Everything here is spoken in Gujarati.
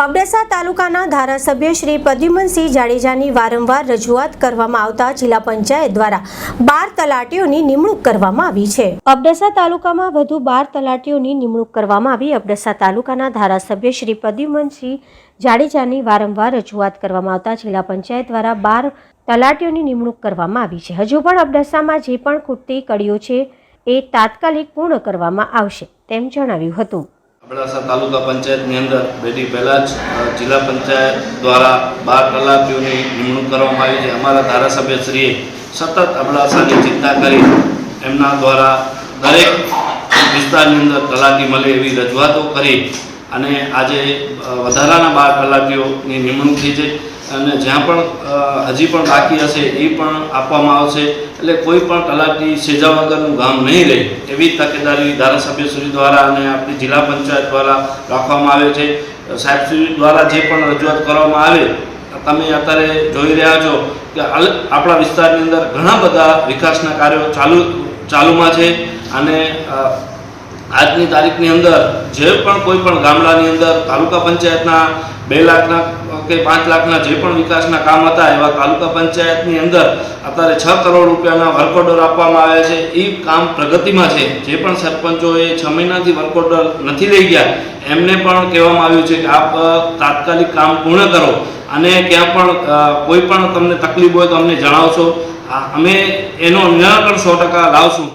અબડાસા તાલુકાના ધારાસભ્ય શ્રી પ્રદ્યુમનસિંહ જાડેજાની વારંવાર રજૂઆત કરવામાં આવતા જિલ્લા પંચાયત દ્વારા બાર તલાટીઓની નિમણૂક કરવામાં આવી છે. અબડાસા તાલુકામાં વધુ બાર તલાટીઓની નિમણૂક કરવામાં આવી. અબડાસા તાલુકાના ધારાસભ્ય શ્રી પ્રદ્યુમનસિંહ જાડેજાની વારંવાર રજૂઆત કરવામાં આવતા જિલ્લા પંચાયત દ્વારા બાર તલાટીઓની નિમણૂક કરવામાં આવી છે. હજુ પણ અબડાસામાં જે પણ ખૂટતી કડીઓ છે એ તાત્કાલિક પૂર્ણ કરવામાં આવશે તેમ જણાવ્યું હતું. અબડાસા તાલુકા પંચાયતની અંદર બેટી પહેલાં જ જિલ્લા પંચાયત દ્વારા બાર કલાકીઓની નિમણૂક કરવામાં આવી છે. અમારા ધારાસભ્યશ્રીએ સતત અબડાસાની ચિંતા કરી એમના દ્વારા દરેક વિસ્તારની અંદર તલાટી મળે એવી રજૂઆતો કરી અને આજે વધારાના બાર કલાકીઓની નિમણૂક થઈ છે અને જ્યાં પણ હજી પણ બાકી હશે એ પણ આપવામાં આવશે. એટલે કોઈ પણ કલાકી સેજા વગરનું ગામ નહીં રહે એવી તકેદારી ધારાસભ્યશ્રી દ્વારા અને આપણી જિલ્લા પંચાયત દ્વારા રાખવામાં આવે છે. સાહેબશ્રી દ્વારા જે પણ રજૂઆત કરવામાં આવે, તમે અત્યારે જોઈ રહ્યા છો કે આપણા વિસ્તારની અંદર ઘણા બધા વિકાસના કાર્યો ચાલુ, ચાલુમાં છે અને આજની તારીખની અંદર જે પણ કોઈ પણ ગામડાની અંદર તાલુકા પંચાયતના બે લાખના કે પાંચ લાખના જે પણ વિકાસના કામ હતા એવા તાલુકા પંચાયતની અંદર અત્યારે છ કરોડ રૂપિયાના વર્ક આપવામાં આવ્યા છે. એ કામ પ્રગતિમાં છે. જે પણ સરપંચોએ છ મહિનાથી વર્ક ઓર્ડર નથી લઈ ગયા, એમને પણ કહેવામાં આવ્યું છે કે આપ તાત્કાલિક કામ પૂર્ણ કરો અને ક્યાં પણ કોઈ પણ તમને તકલીફ હોય તો અમને જણાવશો. અમે એનો નિરાકરણ સો ટકા લાવશું.